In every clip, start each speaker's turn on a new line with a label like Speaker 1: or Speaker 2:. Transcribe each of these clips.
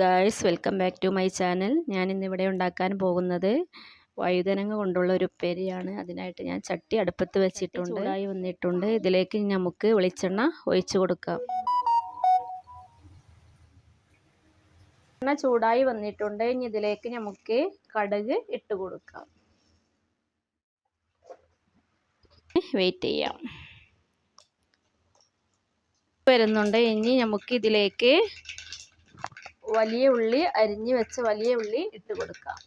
Speaker 1: Guys welcome back to my channel ഞാൻ ഇന്നിവിടെ ഉണ്ടാക്കാൻ പോകുന്നത് വഴുതനങ്ങ കൊണ്ടുള്ള ഒരു ഉപ്പേരിയാണ്. അതിനായിട്ട് ഞാൻ ചട്ടി അടുപ്പത്ത് വെച്ചിട്ടുണ്ട്. ആയി വന്നിട്ടുണ്ട്. ഇതിലേക്ക് നമുക്ക് വെളിച്ചെണ്ണ ഒഴിച്ചു കൊടുക്കാം. എണ്ണ ചൂടായി വന്നിട്ടുണ്ട്. ഇനി ഇതിലേക്ക് നമുക്ക് കടുക് ഇട്ട് കൊടുക്കാം. വെയിറ്റ് ചെയ്യാം. വരുന്നുണ്ട്. ഇനി നമുക്ക് ഇതിലേക്ക് വലിയ ഉള്ളി അരിഞ്ഞ് വെച്ച വലിയ ഉള്ളി ഇട്ട് കൊടുക്കാം.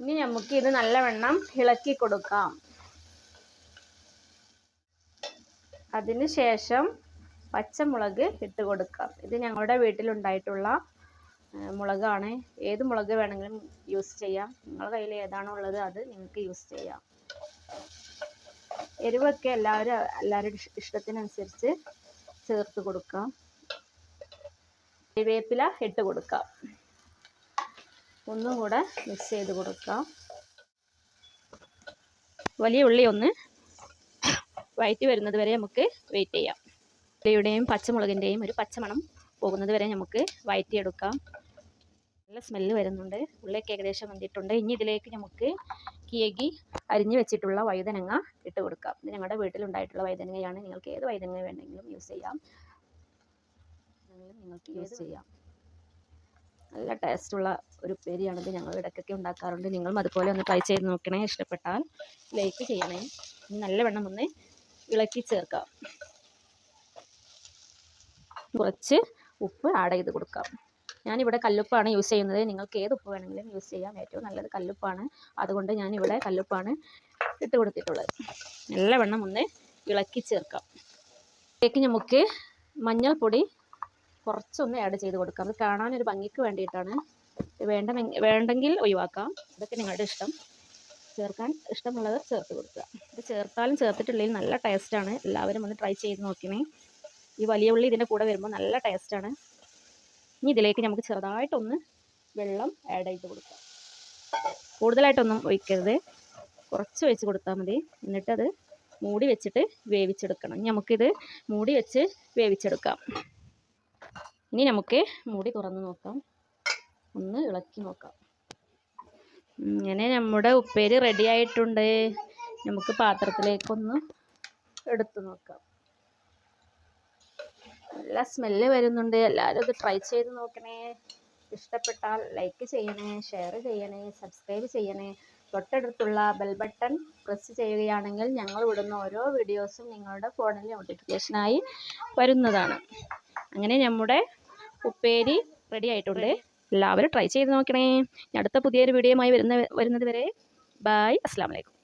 Speaker 1: ഇനി നമുക്ക് ഇത് നല്ലവണ്ണം ഇളക്കി കൊടുക്കാം. അതിന് ശേഷം പച്ചമുളക് ഇട്ട് കൊടുക്കാം. ഇത് ഞങ്ങളുടെ വീട്ടിലുണ്ടായിട്ടുള്ള മുളകാണ്. ഏത് മുളക് വേണമെങ്കിലും യൂസ് ചെയ്യാം. നിങ്ങളുടെ കയ്യിൽ ഏതാണോ ഉള്ളത് അത് നിങ്ങൾക്ക് യൂസ് ചെയ്യാം. എരിവൊക്കെ എല്ലാവരും എല്ലാവരുടെ ഇഷ്ടത്തിനനുസരിച്ച് ചേർത്ത് കൊടുക്കാം. കറിവേപ്പില ഇട്ട് കൊടുക്കാം. ഒന്നും കൂടെ മിക്സ് ചെയ്ത് കൊടുക്കാം. വലിയ ഉള്ളി ഒന്ന് വയറ്റി വരുന്നത് വരെ നമുക്ക് വെയിറ്റ് ചെയ്യാം. ഉള്ളിയുടെയും പച്ചമുളകിന്റെയും ഒരു പച്ചമണം പോകുന്നത് വരെ നമുക്ക് വയറ്റിയെടുക്കാം. നല്ല സ്മെല്ല് വരുന്നുണ്ട്. ഉള്ളിയൊക്കെ ഏകദേശം വന്നിട്ടുണ്ട്. ഇനി ഇതിലേക്ക് നമുക്ക് കിയകി അരിഞ്ഞു വെച്ചിട്ടുള്ള വഴുതനങ്ങ ഇട്ട് കൊടുക്കാം. ഇത് ഞങ്ങളുടെ വീട്ടിലുണ്ടായിട്ടുള്ള വഴുതനങ്ങയാണ്. നിങ്ങൾക്ക് ഏത് വഴുതനങ്ങ വേണമെങ്കിലും യൂസ് ചെയ്യാം. നിങ്ങൾക്ക് യൂസ് ചെയ്യാം. നല്ല ടേസ്റ്റുള്ള ഒരു ഉപ്പേരിയാണിത്. ഞങ്ങൾ ഇടയ്ക്കൊക്കെ ഉണ്ടാക്കാറുണ്ട്. നിങ്ങളും അതുപോലെ ഒന്ന് ട്രൈ ചെയ്ത് നോക്കണേ. ഇഷ്ടപ്പെട്ടാൽ ലൈക്ക് ചെയ്യണേ. നല്ലവണ്ണം ഒന്ന് ഇളക്കി ചേർക്കാം. കുറച്ച് ഉപ്പ് ആഡ് ചെയ്ത് കൊടുക്കാം. ഞാനിവിടെ കല്ലുപ്പാണ് യൂസ് ചെയ്യുന്നത്. നിങ്ങൾക്ക് ഏത് ഉപ്പ് വേണമെങ്കിലും യൂസ് ചെയ്യാം. ഏറ്റവും നല്ലത് കല്ലുപ്പാണ്. അതുകൊണ്ട് ഞാനിവിടെ കല്ലുപ്പാണ് ഇട്ട് കൊടുത്തിട്ടുള്ളത്. നല്ല നല്ലവണ്ണം ഒന്ന് ഇളക്കി ചേർക്കാം. ഇതിലേക്ക് നമുക്ക് മഞ്ഞൾപ്പൊടി കുറച്ചൊന്ന് ആഡ് ചെയ്ത് കൊടുക്കാം. അത് കാണാനൊരു ഭംഗിക്ക് വേണ്ടിയിട്ടാണ്. വേണ്ട വേണ്ടെങ്കിൽ ഒഴിവാക്കാം. അതൊക്കെ നിങ്ങളുടെ ഇഷ്ടം. ചേർക്കാൻ ഇഷ്ടമുള്ളത് ചേർത്ത് കൊടുക്കുക. ഇത് ചേർത്താലും ചേർത്തിട്ടില്ലെങ്കിൽ നല്ല ടേസ്റ്റാണ് എല്ലാവരും ഒന്ന് ട്രൈ ചെയ്ത് നോക്കണേ ഈ വലിയ ഉള്ളി ഇതിന്റെ കൂടെ വരുമ്പോൾ നല്ല ടേസ്റ്റാണ് ഇനി ഇതിലേക്ക് നമുക്ക് ചെറുതായിട്ടൊന്ന് വെള്ളം ആഡ് ചെയ്ത് കൊടുക്കാം. കൂടുതലായിട്ടൊന്നും ഒഴിക്കരുത്. കുറച്ച് ഒഴിച്ച് കൊടുത്താൽ മതി. എന്നിട്ടത് മൂടി വെച്ചിട്ട് വേവിച്ചെടുക്കണം. നമുക്കിത് മൂടി വെച്ച് വേവിച്ചെടുക്കാം. ഇനി നമുക്ക് മൂടി തുറന്ന് നോക്കാം. ഒന്ന് ഇളക്കി നോക്കാം. ഇങ്ങനെ നമ്മുടെ ഉപ്പേരി റെഡി ആയിട്ടുണ്ട്. നമുക്ക് പാത്രത്തിലേക്കൊന്ന് എടുത്തു നോക്കാം. നല്ല സ്മെല്ല് വരുന്നുണ്ട്. എല്ലാവരും ഇത് ട്രൈ ചെയ്ത് നോക്കണേ. ഇഷ്ടപ്പെട്ടാൽ ലൈക്ക് ചെയ്യണേ ഷെയർ ചെയ്യണേ സബ്സ്ക്രൈബ് ചെയ്യണേ. തൊട്ടടുത്തുള്ള ബെൽ ബട്ടൺ പ്രസ് ചെയ്യുകയാണെങ്കിൽ ഞങ്ങൾ ഇടുന്ന ഓരോ വീഡിയോസും നിങ്ങളുടെ ഫോണിൽ നോട്ടിഫിക്കേഷനായി വരുന്നതാണ്. അങ്ങനെ നമ്മുടെ ഉപ്പേരി റെഡി ആയിട്ടുണ്ട്. എല്ലാവരും ട്രൈ ചെയ്ത് നോക്കണേ. അടുത്ത പുതിയൊരു വീഡിയോയുമായി വരുന്ന വരുന്നത് വരെ. ബായ് അസ്സാം വലൈക്കും